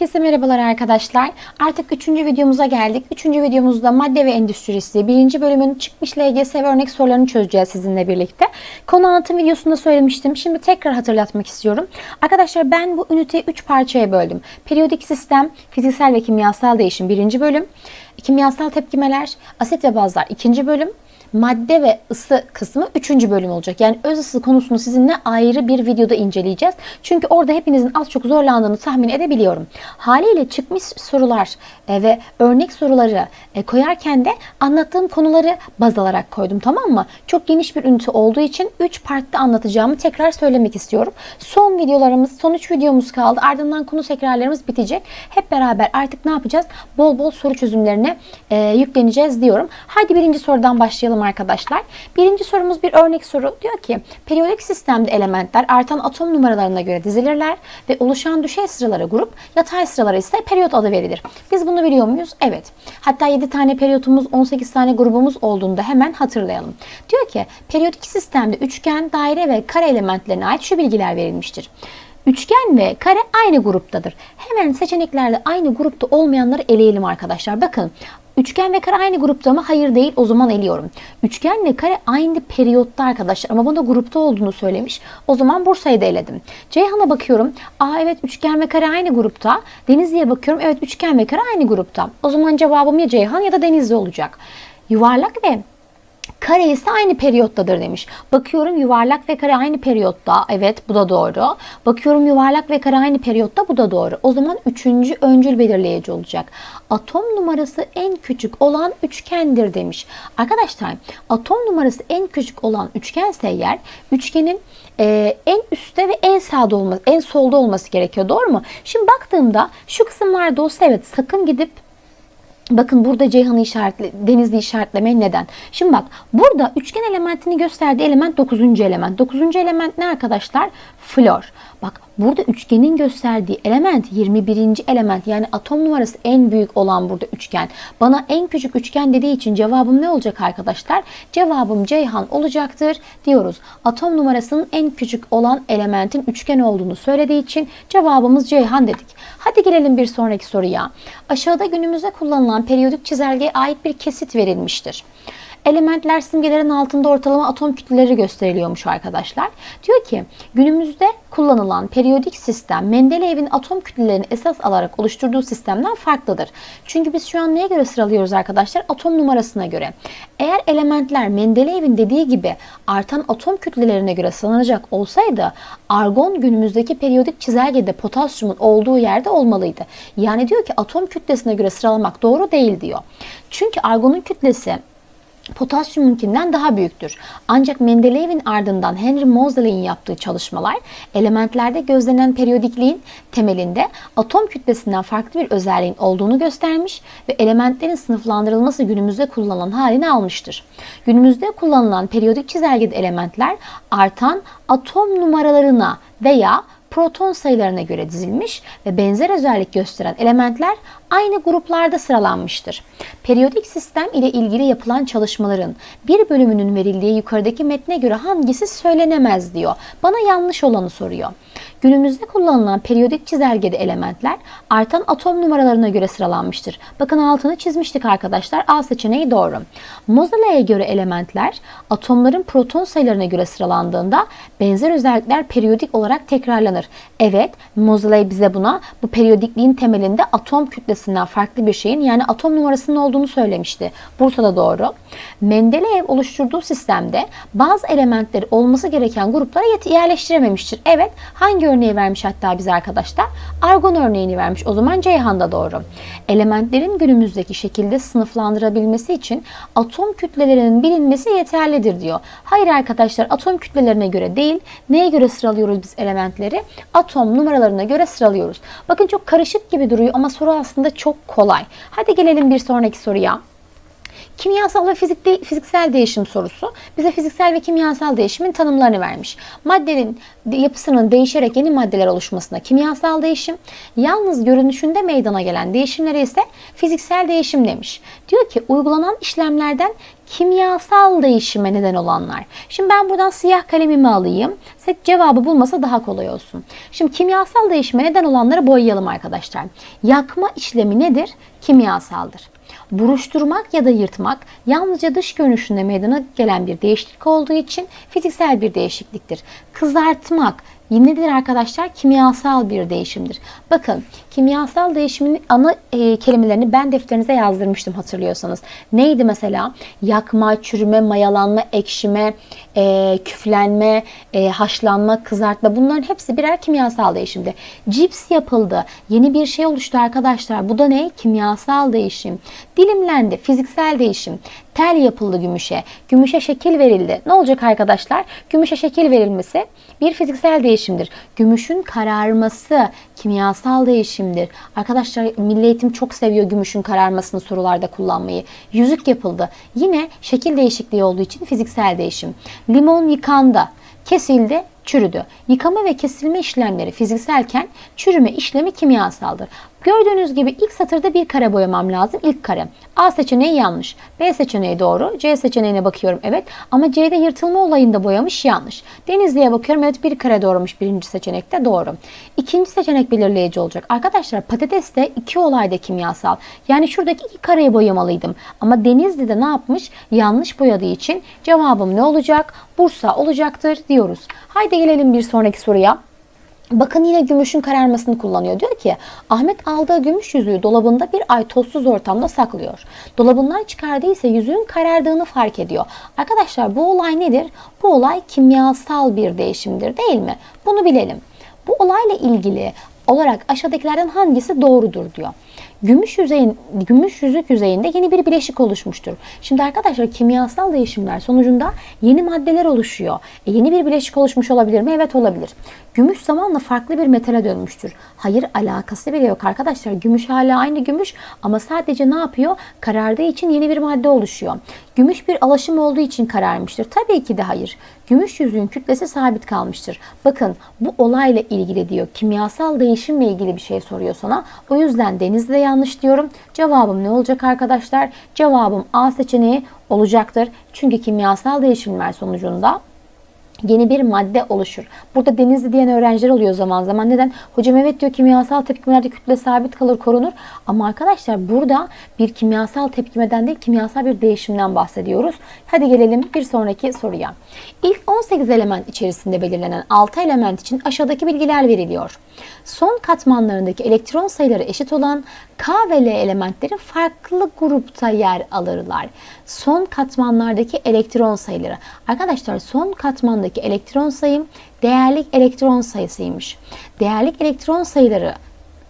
Herkese merhabalar arkadaşlar. Artık 3. videomuza geldik. 3. videomuzda madde ve endüstrisi 1. bölümün çıkmış LGS ve örnek sorularını çözeceğiz sizinle birlikte. Konu anlatım videosunda söylemiştim. Şimdi tekrar hatırlatmak istiyorum. Arkadaşlar ben bu üniteyi 3 parçaya böldüm. Periyodik sistem, fiziksel ve kimyasal değişim 1. bölüm. Kimyasal tepkimeler, asit ve bazlar 2. bölüm madde ve ısı kısmı 3. bölüm olacak. Yani öz ısı konusunu sizinle ayrı bir videoda inceleyeceğiz. Çünkü orada hepinizin az çok zorlandığını tahmin edebiliyorum. Haliyle çıkmış sorular e, ve örnek soruları e, koyarken de anlattığım konuları baz alarak koydum tamam mı? Çok geniş bir ünite olduğu için 3 partta anlatacağımı tekrar söylemek istiyorum. Son videolarımız, son 3 videomuz kaldı. Ardından konu tekrarlarımız bitecek. Hep beraber artık ne yapacağız? Bol bol soru çözümlerine e, yükleneceğiz diyorum. Hadi birinci sorudan başlayalım arkadaşlar. Birinci sorumuz bir örnek soru. Diyor ki periyodik sistemde elementler artan atom numaralarına göre dizilirler ve oluşan düşey sıralara grup, yatay sıralara ise periyot adı verilir. Biz bunu biliyor muyuz? Evet. Hatta 7 tane periyotumuz, 18 tane grubumuz olduğunda hemen hatırlayalım. Diyor ki periyodik sistemde üçgen, daire ve kare elementlerine ait şu bilgiler verilmiştir. Üçgen ve kare aynı gruptadır. Hemen seçeneklerde aynı grupta olmayanları eleyelim arkadaşlar. Bakın Üçgen ve kare aynı grupta mı? Hayır değil. O zaman eliyorum. Üçgen ve kare aynı periyotta arkadaşlar. Ama bana grupta olduğunu söylemiş. O zaman Bursa'yı da eledim. Ceyhan'a bakıyorum. Aa evet üçgen ve kare aynı grupta. Denizli'ye bakıyorum. Evet üçgen ve kare aynı grupta. O zaman cevabım ya Ceyhan ya da Denizli olacak. Yuvarlak ve Kare ise aynı periyottadır demiş. Bakıyorum yuvarlak ve kare aynı periyotta. Evet bu da doğru. Bakıyorum yuvarlak ve kare aynı periyotta. Bu da doğru. O zaman üçüncü öncül belirleyici olacak. Atom numarası en küçük olan üçgendir demiş. Arkadaşlar atom numarası en küçük olan üçgense eğer üçgenin e, en üstte ve en sağda olması, en solda olması gerekiyor. Doğru mu? Şimdi baktığımda şu kısımlarda olsa evet sakın gidip Bakın burada Ceyhan'ı işaretle, Denizli işaretlemeyin neden? Şimdi bak burada üçgen elementini gösterdiği element 9. element. 9. element ne arkadaşlar? Flor. Bak burada üçgenin gösterdiği element 21. element yani atom numarası en büyük olan burada üçgen. Bana en küçük üçgen dediği için cevabım ne olacak arkadaşlar? Cevabım Ceyhan olacaktır diyoruz. Atom numarasının en küçük olan elementin üçgen olduğunu söylediği için cevabımız Ceyhan dedik. Hadi gelelim bir sonraki soruya. Aşağıda günümüzde kullanılan periyodik çizelgeye ait bir kesit verilmiştir. Elementler simgelerin altında ortalama atom kütleleri gösteriliyormuş arkadaşlar. Diyor ki günümüzde kullanılan periyodik sistem Mendeleyev'in atom kütlelerini esas alarak oluşturduğu sistemden farklıdır. Çünkü biz şu an neye göre sıralıyoruz arkadaşlar? Atom numarasına göre. Eğer elementler Mendeleyev'in dediği gibi artan atom kütlelerine göre sıralanacak olsaydı argon günümüzdeki periyodik çizelgede potasyumun olduğu yerde olmalıydı. Yani diyor ki atom kütlesine göre sıralamak doğru değil diyor. Çünkü argonun kütlesi potasyumunkinden daha büyüktür. Ancak Mendeleyev'in ardından Henry Moseley'in yaptığı çalışmalar elementlerde gözlenen periyodikliğin temelinde atom kütlesinden farklı bir özelliğin olduğunu göstermiş ve elementlerin sınıflandırılması günümüzde kullanılan halini almıştır. Günümüzde kullanılan periyodik çizelgede elementler artan atom numaralarına veya proton sayılarına göre dizilmiş ve benzer özellik gösteren elementler aynı gruplarda sıralanmıştır. Periyodik sistem ile ilgili yapılan çalışmaların bir bölümünün verildiği yukarıdaki metne göre hangisi söylenemez diyor. Bana yanlış olanı soruyor. Günümüzde kullanılan periyodik çizelgede elementler artan atom numaralarına göre sıralanmıştır. Bakın altını çizmiştik arkadaşlar. A seçeneği doğru. Moseley'e göre elementler atomların proton sayılarına göre sıralandığında benzer özellikler periyodik olarak tekrarlanır. Evet, Moseley bize buna bu periyodikliğin temelinde atom kütlesinden farklı bir şeyin yani atom numarasının olduğunu söylemişti. Bursa'da doğru. Mendeleev oluşturduğu sistemde bazı elementleri olması gereken gruplara yerleştirememiştir. Evet, hangi örneği vermiş hatta bize arkadaşlar? Argon örneğini vermiş. O zaman Ceyhan da doğru. Elementlerin günümüzdeki şekilde sınıflandırabilmesi için atom kütlelerinin bilinmesi yeterlidir diyor. Hayır arkadaşlar atom kütlelerine göre değil. Neye göre sıralıyoruz biz elementleri? Atom numaralarına göre sıralıyoruz. Bakın çok karışık gibi duruyor ama soru aslında çok kolay. Hadi gelelim bir sonraki soruya. Kimyasal ve fizik de- fiziksel değişim sorusu bize fiziksel ve kimyasal değişimin tanımlarını vermiş. Maddenin de- yapısının değişerek yeni maddeler oluşmasına kimyasal değişim, yalnız görünüşünde meydana gelen değişimlere ise fiziksel değişim demiş. Diyor ki uygulanan işlemlerden kimyasal değişime neden olanlar. Şimdi ben buradan siyah kalemimi alayım. Cevabı bulması daha kolay olsun. Şimdi kimyasal değişime neden olanları boyayalım arkadaşlar. Yakma işlemi nedir? Kimyasaldır. Buruşturmak ya da yırtmak yalnızca dış görünüşünde meydana gelen bir değişiklik olduğu için fiziksel bir değişikliktir. Kızartmak nedir arkadaşlar? Kimyasal bir değişimdir. Bakın kimyasal değişimin ana e, kelimelerini ben defterinize yazdırmıştım hatırlıyorsanız. Neydi mesela? Yakma, çürüme, mayalanma, ekşime, e, küflenme, e, haşlanma, kızartma bunların hepsi birer kimyasal değişimdi. Cips yapıldı. Yeni bir şey oluştu arkadaşlar. Bu da ne? Kimyasal değişim. Dilimlendi. Fiziksel değişim. Tel yapıldı gümüşe. Gümüşe şekil verildi. Ne olacak arkadaşlar? Gümüşe şekil verilmesi bir fiziksel değişimdir. Gümüşün kararması kimyasal değişimdir. Arkadaşlar Milli Eğitim çok seviyor gümüşün kararmasını sorularda kullanmayı. Yüzük yapıldı. Yine şekil değişikliği olduğu için fiziksel değişim. Limon yıkandı, kesildi, çürüdü. Yıkama ve kesilme işlemleri fizikselken çürüme işlemi kimyasaldır. Gördüğünüz gibi ilk satırda bir kare boyamam lazım. İlk kare. A seçeneği yanlış. B seçeneği doğru. C seçeneğine bakıyorum evet. Ama C'de yırtılma olayında boyamış yanlış. Denizli'ye bakıyorum evet bir kare doğramış birinci seçenekte doğru. İkinci seçenek belirleyici olacak. Arkadaşlar patateste iki olayda kimyasal. Yani şuradaki iki kareyi boyamalıydım. Ama Denizli'de ne yapmış? Yanlış boyadığı için cevabım ne olacak? Bursa olacaktır diyoruz. Haydi gelelim bir sonraki soruya. Bakın yine gümüşün kararmasını kullanıyor. Diyor ki Ahmet aldığı gümüş yüzüğü dolabında bir ay tozsuz ortamda saklıyor. Dolabından çıkardıysa yüzüğün karardığını fark ediyor. Arkadaşlar bu olay nedir? Bu olay kimyasal bir değişimdir değil mi? Bunu bilelim. Bu olayla ilgili olarak aşağıdakilerden hangisi doğrudur diyor. Gümüş yüzeyin, gümüş yüzük yüzeyinde yeni bir bileşik oluşmuştur. Şimdi arkadaşlar kimyasal değişimler sonucunda yeni maddeler oluşuyor. E, yeni bir bileşik oluşmuş olabilir mi? Evet olabilir. Gümüş zamanla farklı bir metale dönmüştür. Hayır alakası bile yok arkadaşlar. Gümüş hala aynı gümüş ama sadece ne yapıyor? Karardığı için yeni bir madde oluşuyor. Gümüş bir alaşım olduğu için kararmıştır. Tabii ki de hayır. Gümüş yüzüğün kütlesi sabit kalmıştır. Bakın bu olayla ilgili diyor. Kimyasal değişimle ilgili bir şey soruyor sana. O yüzden denizde yanlış diyorum. Cevabım ne olacak arkadaşlar? Cevabım A seçeneği olacaktır. Çünkü kimyasal değişimler sonucunda yeni bir madde oluşur. Burada denizli diyen öğrenciler oluyor zaman zaman. Neden? Hocam evet diyor kimyasal tepkimelerde kütle sabit kalır korunur. Ama arkadaşlar burada bir kimyasal tepkimeden değil kimyasal bir değişimden bahsediyoruz. Hadi gelelim bir sonraki soruya. İlk 18 element içerisinde belirlenen 6 element için aşağıdaki bilgiler veriliyor. Son katmanlarındaki elektron sayıları eşit olan K ve L elementleri farklı grupta yer alırlar. Son katmanlardaki elektron sayıları. Arkadaşlar son katmandaki elektron sayım değerlik elektron sayısıymış. Değerlik elektron sayıları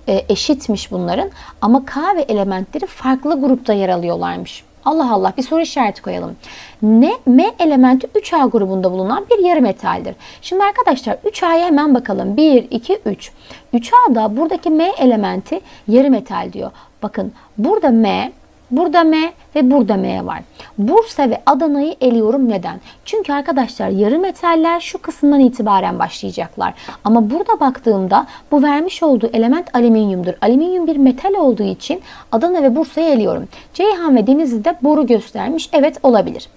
e, eşitmiş bunların ama K ve elementleri farklı grupta yer alıyorlarmış. Allah Allah bir soru işareti koyalım. Ne M elementi 3A grubunda bulunan bir yarı metaldir. Şimdi arkadaşlar 3A'ya hemen bakalım. 1, 2, 3. 3A'da buradaki M elementi yarı metal diyor. Bakın burada M, burada M ve burada M var. Bursa ve Adana'yı eliyorum neden? Çünkü arkadaşlar yarı metaller şu kısımdan itibaren başlayacaklar. Ama burada baktığımda bu vermiş olduğu element alüminyumdur. Alüminyum bir metal olduğu için Adana ve Bursa'yı eliyorum. Ceyhan ve Denizli'de boru göstermiş. Evet olabilir.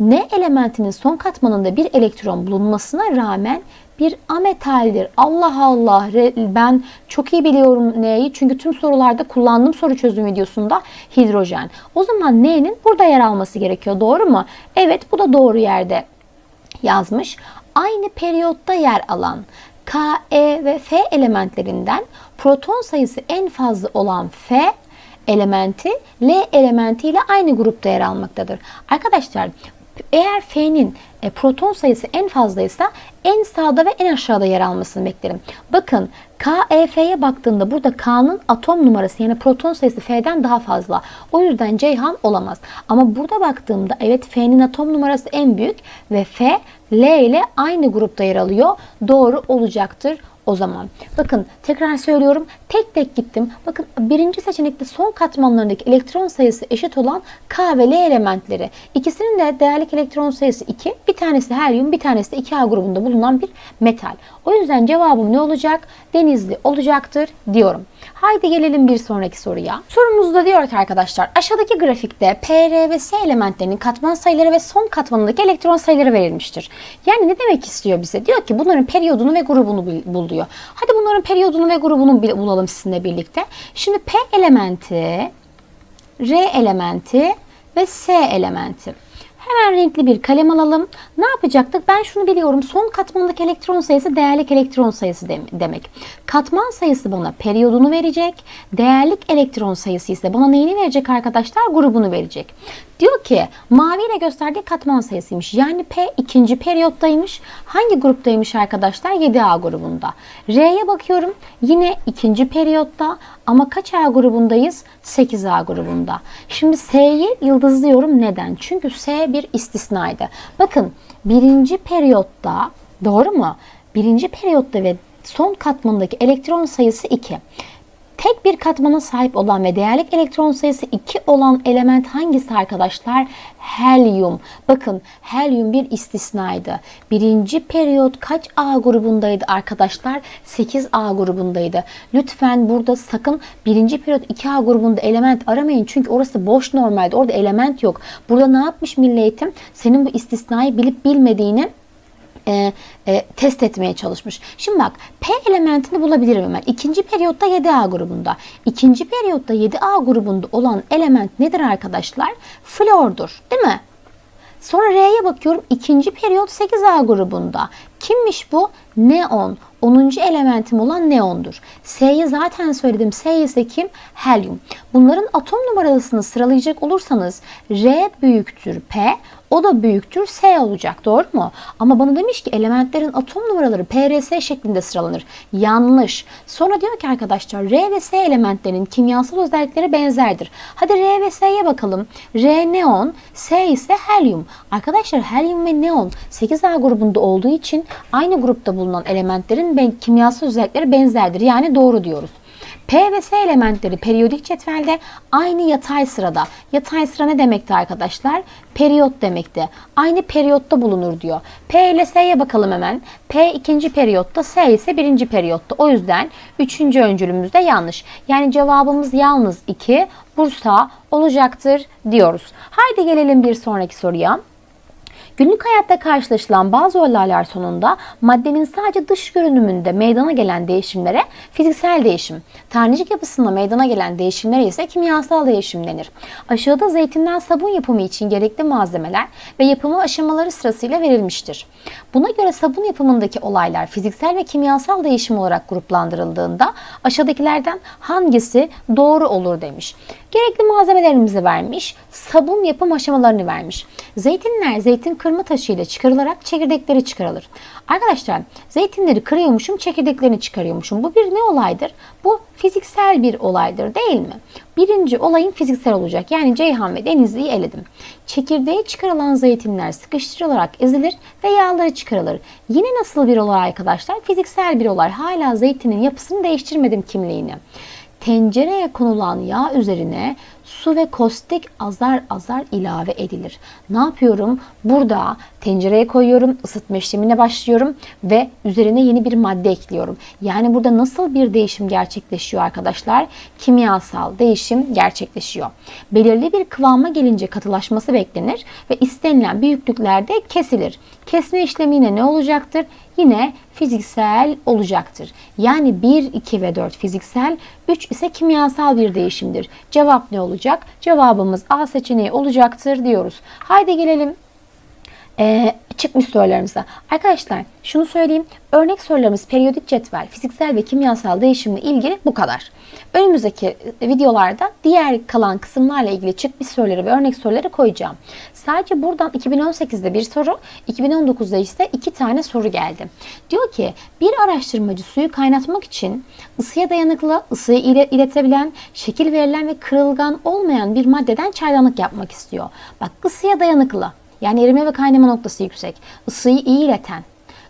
Ne elementinin son katmanında bir elektron bulunmasına rağmen bir ametaldir. Allah Allah ben çok iyi biliyorum N'yi çünkü tüm sorularda kullandığım soru çözüm videosunda hidrojen. O zaman N'nin burada yer alması gerekiyor doğru mu? Evet bu da doğru yerde yazmış. Aynı periyotta yer alan K, E ve F elementlerinden proton sayısı en fazla olan F elementi L elementiyle aynı grupta yer almaktadır. Arkadaşlar eğer F'nin e, proton sayısı en fazlaysa en sağda ve en aşağıda yer almasını beklerim. Bakın KEF'ye baktığında burada K'nın atom numarası yani proton sayısı F'den daha fazla. O yüzden Ceyhan olamaz. Ama burada baktığımda evet F'nin atom numarası en büyük ve F L ile aynı grupta yer alıyor. Doğru olacaktır o zaman. Bakın tekrar söylüyorum. Tek tek gittim. Bakın birinci seçenekte son katmanlarındaki elektron sayısı eşit olan K ve L elementleri. İkisinin de değerlik elektron sayısı 2. Bir tanesi helyum, bir tanesi de 2A grubunda bulunan bir metal. O yüzden cevabım ne olacak? Denizli olacaktır diyorum. Haydi gelelim bir sonraki soruya. Sorumuzda diyor ki arkadaşlar aşağıdaki grafikte P, R ve S elementlerinin katman sayıları ve son katmanındaki elektron sayıları verilmiştir. Yani ne demek istiyor bize? Diyor ki bunların periyodunu ve grubunu bul diyor. Hadi bunların periyodunu ve grubunu bulalım sizinle birlikte. Şimdi P elementi, R elementi ve S elementi. Hemen renkli bir kalem alalım. Ne yapacaktık? Ben şunu biliyorum. Son katmandaki elektron sayısı değerlik elektron sayısı demek. Katman sayısı bana periyodunu verecek. Değerlik elektron sayısı ise bana neyini verecek arkadaşlar? Grubunu verecek. Diyor ki maviyle gösterdiği katman sayısıymış. Yani P ikinci periyottaymış. Hangi gruptaymış arkadaşlar? 7A grubunda. R'ye bakıyorum. Yine ikinci periyotta ama kaç A grubundayız? 8A grubunda. Şimdi S'yi yıldızlıyorum. Neden? Çünkü S bir istisnaydı. Bakın birinci periyotta doğru mu? Birinci periyotta ve son katmanındaki elektron sayısı 2 tek bir katmana sahip olan ve değerlik elektron sayısı 2 olan element hangisi arkadaşlar? Helyum. Bakın helyum bir istisnaydı. Birinci periyot kaç A grubundaydı arkadaşlar? 8A grubundaydı. Lütfen burada sakın birinci periyot 2A grubunda element aramayın. Çünkü orası boş normalde. Orada element yok. Burada ne yapmış Milli Eğitim? Senin bu istisnayı bilip bilmediğini e, e, test etmeye çalışmış. Şimdi bak P elementini bulabilirim hemen. İkinci periyotta 7A grubunda. İkinci periyotta 7A grubunda olan element nedir arkadaşlar? Flordur değil mi? Sonra R'ye bakıyorum. İkinci periyot 8A grubunda. Kimmiş bu? Neon. 10. elementim olan neondur. S'yi zaten söyledim. S ise kim? Helyum. Bunların atom numarasını sıralayacak olursanız R büyüktür P, o da büyüktür S olacak. Doğru mu? Ama bana demiş ki elementlerin atom numaraları PRS şeklinde sıralanır. Yanlış. Sonra diyor ki arkadaşlar R ve S elementlerinin kimyasal özellikleri benzerdir. Hadi R ve S'ye bakalım. R neon, S ise helyum. Arkadaşlar helyum ve neon 8A grubunda olduğu için aynı grupta bulunan elementlerin kimyasal özellikleri benzerdir. Yani doğru diyoruz. P ve S elementleri periyodik cetvelde aynı yatay sırada. Yatay sıra ne demekti arkadaşlar? Periyot demekti. Aynı periyotta bulunur diyor. P ile S'ye bakalım hemen. P ikinci periyotta, S ise birinci periyotta. O yüzden üçüncü öncülümüz de yanlış. Yani cevabımız yalnız 2 Bursa olacaktır diyoruz. Haydi gelelim bir sonraki soruya. Günlük hayatta karşılaşılan bazı olaylar sonunda maddenin sadece dış görünümünde meydana gelen değişimlere fiziksel değişim, tanecik yapısında meydana gelen değişimlere ise kimyasal değişim denir. Aşağıda zeytinden sabun yapımı için gerekli malzemeler ve yapımı aşamaları sırasıyla verilmiştir. Buna göre sabun yapımındaki olaylar fiziksel ve kimyasal değişim olarak gruplandırıldığında aşağıdakilerden hangisi doğru olur demiş. Gerekli malzemelerimizi vermiş, sabun yapım aşamalarını vermiş. Zeytinler zeytin kırma taşı ile çıkarılarak çekirdekleri çıkarılır. Arkadaşlar zeytinleri kırıyormuşum, çekirdeklerini çıkarıyormuşum. Bu bir ne olaydır? Bu fiziksel bir olaydır değil mi? Birinci olayın fiziksel olacak. Yani Ceyhan ve Denizli'yi eledim. Çekirdeği çıkarılan zeytinler sıkıştırılarak ezilir ve yağları çıkarılır. Yine nasıl bir olay arkadaşlar? Fiziksel bir olay. Hala zeytinin yapısını değiştirmedim kimliğini tencereye konulan yağ üzerine su ve kostik azar azar ilave edilir. Ne yapıyorum? Burada tencereye koyuyorum, ısıtma işlemine başlıyorum ve üzerine yeni bir madde ekliyorum. Yani burada nasıl bir değişim gerçekleşiyor arkadaşlar? Kimyasal değişim gerçekleşiyor. Belirli bir kıvama gelince katılaşması beklenir ve istenilen büyüklüklerde kesilir. Kesme işlemi yine ne olacaktır? Yine fiziksel olacaktır. Yani 1, 2 ve 4 fiziksel, 3 ise kimyasal bir değişimdir. Cevap ne olacak? Cevabımız A seçeneği olacaktır diyoruz. Haydi gelelim ee, çıkmış sorularımıza. Arkadaşlar şunu söyleyeyim. Örnek sorularımız periyodik cetvel, fiziksel ve kimyasal değişimle ilgili bu kadar. Önümüzdeki videolarda diğer kalan kısımlarla ilgili çıkmış soruları ve örnek soruları koyacağım. Sadece buradan 2018'de bir soru, 2019'da ise iki tane soru geldi. Diyor ki bir araştırmacı suyu kaynatmak için ısıya dayanıklı, ısıyı iletebilen, şekil verilen ve kırılgan olmayan bir maddeden çaydanlık yapmak istiyor. Bak ısıya dayanıklı yani erime ve kaynama noktası yüksek, ısıyı iyi ileten,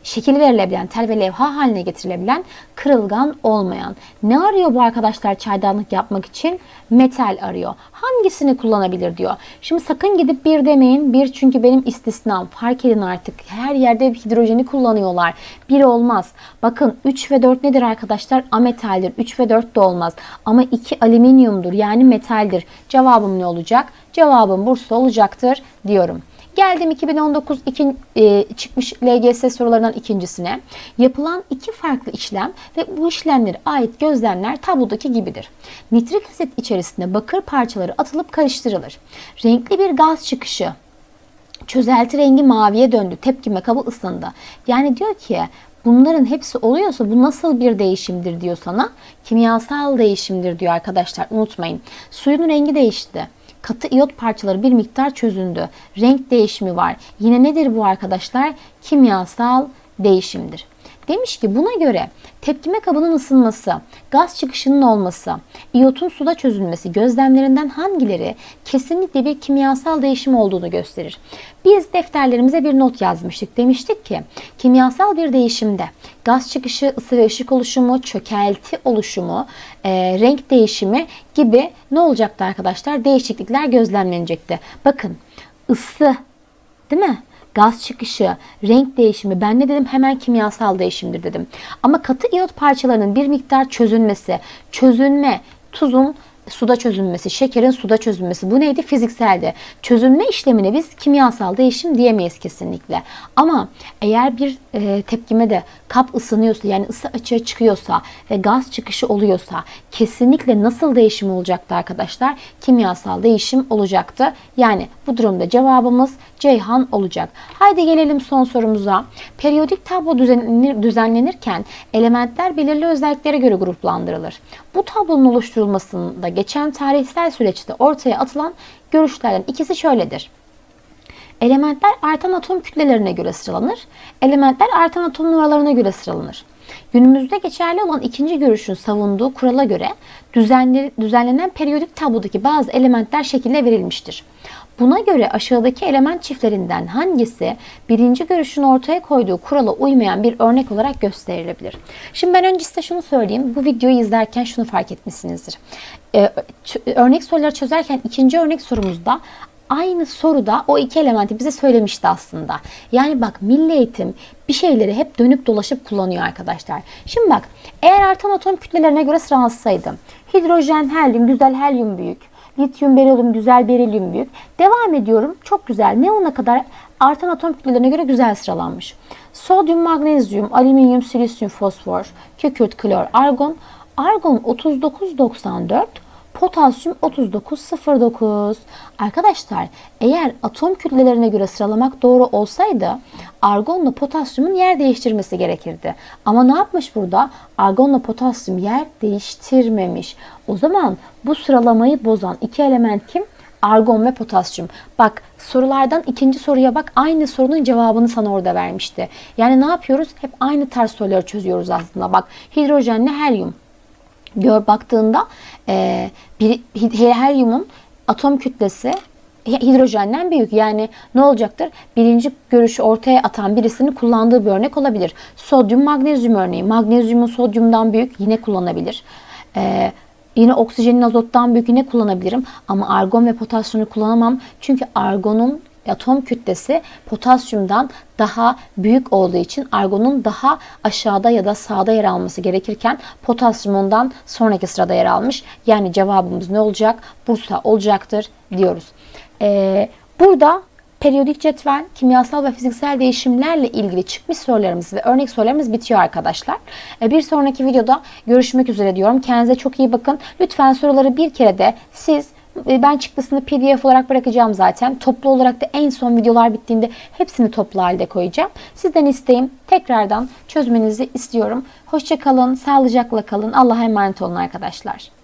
şekil verilebilen, tel ve levha haline getirilebilen, kırılgan olmayan. Ne arıyor bu arkadaşlar çaydanlık yapmak için? Metal arıyor. Hangisini kullanabilir diyor. Şimdi sakın gidip bir demeyin. Bir çünkü benim istisnam. Fark edin artık. Her yerde hidrojeni kullanıyorlar. Bir olmaz. Bakın 3 ve 4 nedir arkadaşlar? Ametaldir. 3 ve 4 de olmaz. Ama 2 alüminyumdur. Yani metaldir. Cevabım ne olacak? Cevabım Bursa olacaktır diyorum. Geldim 2019 iki, e, çıkmış LGS sorularından ikincisine. Yapılan iki farklı işlem ve bu işlemlere ait gözlemler tablodaki gibidir. Nitrik asit içerisinde bakır parçaları atılıp karıştırılır. Renkli bir gaz çıkışı çözelti rengi maviye döndü. Tepkime kabı ısındı. Yani diyor ki bunların hepsi oluyorsa bu nasıl bir değişimdir diyor sana. Kimyasal değişimdir diyor arkadaşlar. Unutmayın. Suyun rengi değişti katı iyot parçaları bir miktar çözündü. Renk değişimi var. Yine nedir bu arkadaşlar? Kimyasal değişimdir. Demiş ki buna göre tepkime kabının ısınması, gaz çıkışının olması, iyotun suda çözülmesi gözlemlerinden hangileri kesinlikle bir kimyasal değişim olduğunu gösterir. Biz defterlerimize bir not yazmıştık. Demiştik ki kimyasal bir değişimde gaz çıkışı, ısı ve ışık oluşumu, çökelti oluşumu, e, renk değişimi gibi ne olacaktı arkadaşlar? Değişiklikler gözlemlenecekti. Bakın ısı değil mi? Gaz çıkışı, renk değişimi ben ne dedim hemen kimyasal değişimdir dedim. Ama katı iyot parçalarının bir miktar çözünmesi, çözünme, tuzun suda çözünmesi, şekerin suda çözünmesi bu neydi? Fizikseldi. Çözünme işlemine biz kimyasal değişim diyemeyiz kesinlikle. Ama eğer bir e, tepkime de kap ısınıyorsa yani ısı açığa çıkıyorsa ve gaz çıkışı oluyorsa kesinlikle nasıl değişim olacaktı arkadaşlar? Kimyasal değişim olacaktı. Yani bu durumda cevabımız Ceyhan olacak. Haydi gelelim son sorumuza. Periyodik tablo düzenlenir, düzenlenirken elementler belirli özelliklere göre gruplandırılır. Bu tablonun oluşturulmasında geçen tarihsel süreçte ortaya atılan görüşlerden ikisi şöyledir. Elementler artan atom kütlelerine göre sıralanır. Elementler artan atom numaralarına göre sıralanır. Günümüzde geçerli olan ikinci görüşün savunduğu kurala göre düzenlenen periyodik tablodaki bazı elementler şekilde verilmiştir. Buna göre aşağıdaki element çiftlerinden hangisi birinci görüşün ortaya koyduğu kurala uymayan bir örnek olarak gösterilebilir? Şimdi ben önce size şunu söyleyeyim. Bu videoyu izlerken şunu fark etmişsinizdir. Ee, örnek soruları çözerken ikinci örnek sorumuzda aynı soruda o iki elementi bize söylemişti aslında. Yani bak milli eğitim bir şeyleri hep dönüp dolaşıp kullanıyor arkadaşlar. Şimdi bak eğer artan atom kütlelerine göre sıralasaydım. Hidrojen, helyum, güzel helyum büyük. Lityum, berilyum, güzel berilyum büyük. Devam ediyorum. Çok güzel. Neona kadar artan atom kütlelerine göre güzel sıralanmış. Sodyum, magnezyum, alüminyum, silisyum, fosfor, kükürt, klor, argon. Argon 3994, potasyum 3909. Arkadaşlar eğer atom kütlelerine göre sıralamak doğru olsaydı argonla potasyumun yer değiştirmesi gerekirdi. Ama ne yapmış burada? Argonla potasyum yer değiştirmemiş. O zaman bu sıralamayı bozan iki element kim? argon ve potasyum. Bak sorulardan ikinci soruya bak aynı sorunun cevabını sana orada vermişti. Yani ne yapıyoruz? Hep aynı tarz soruları çözüyoruz aslında. Bak hidrojenle helyum. Gör baktığında e, bir, helyumun atom kütlesi hidrojenden büyük. Yani ne olacaktır? Birinci görüşü ortaya atan birisinin kullandığı bir örnek olabilir. Sodyum, magnezyum örneği. Magnezyumun sodyumdan büyük yine kullanabilir. Ee, yine oksijenin azottan büyük yine kullanabilirim. Ama argon ve potasyumu kullanamam. Çünkü argonun atom kütlesi potasyumdan daha büyük olduğu için argonun daha aşağıda ya da sağda yer alması gerekirken potasyum ondan sonraki sırada yer almış. Yani cevabımız ne olacak? Bursa olacaktır diyoruz. Ee, burada periyodik cetvel, kimyasal ve fiziksel değişimlerle ilgili çıkmış sorularımız ve örnek sorularımız bitiyor arkadaşlar. Ee, bir sonraki videoda görüşmek üzere diyorum. Kendinize çok iyi bakın. Lütfen soruları bir kere de siz ben çıktısını pdf olarak bırakacağım zaten. Toplu olarak da en son videolar bittiğinde hepsini toplu halde koyacağım. Sizden isteğim tekrardan çözmenizi istiyorum. Hoşçakalın, sağlıcakla kalın. Allah'a emanet olun arkadaşlar.